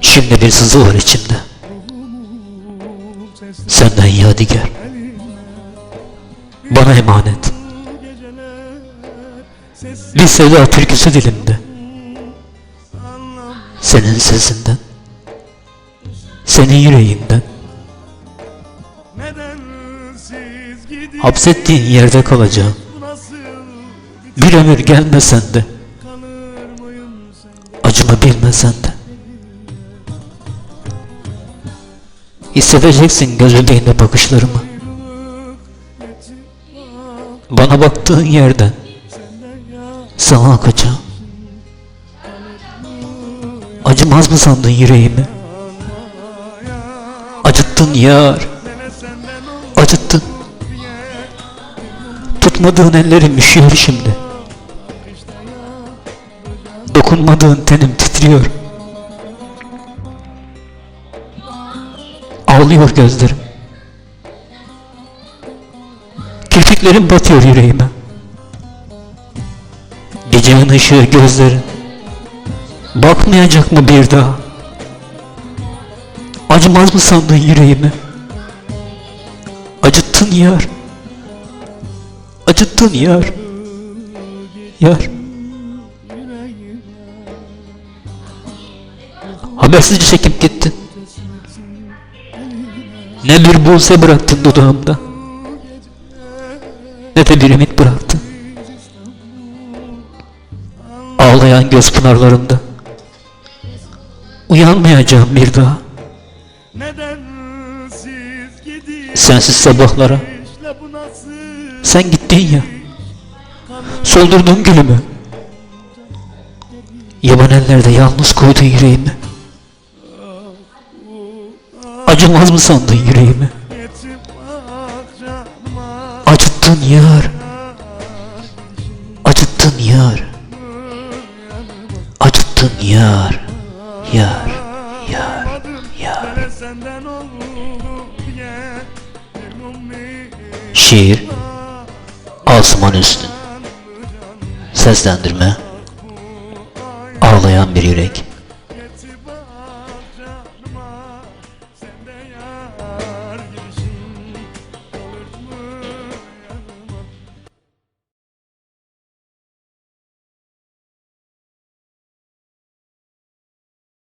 Şimdi bir sızı var içimde. Yadigar. Bana emanet. Bir sevda türküsü dilimde. Senin sesinden. Senin yüreğinden. Hapsettiğin yerde kalacağım. Bir ömür gelmesen de. Acımı bilmesen de. Hissedeceksin göz bebeğinde bakışlarımı. Bana baktığın yerden sana akacağım. Acımaz mı sandın yüreğimi? Acıttın yar, acıttın. Tutmadığın ellerim üşüyor şimdi. Dokunmadığın tenim titriyor. Ağlıyor gözlerim. Kirpiklerim batıyor yüreğime. Gecenin ışığı gözlerin. Bakmayacak mı bir daha? Acımaz mı sandın yüreğimi? Acıttın yar. Acıttın yar. Yar. Habersizce çekip gittin. Ne bir buse bıraktın dudağımda. Ne de bir ümit bıraktın. Ağlayan göz pınarlarımda. Uyanmayacağım bir daha. Sensiz sabahlara. Sen gittin ya. Soldurdun gülümü. Yaban ellerde yalnız koydun yüreğimi. Acımaz mı sandın yüreğimi? Acıttın yar. Acıttın yar. Acıttın yar. Yar. Yar. Yar. Şiir Asuman Üstün Seslendirme Ağlayan bir yürek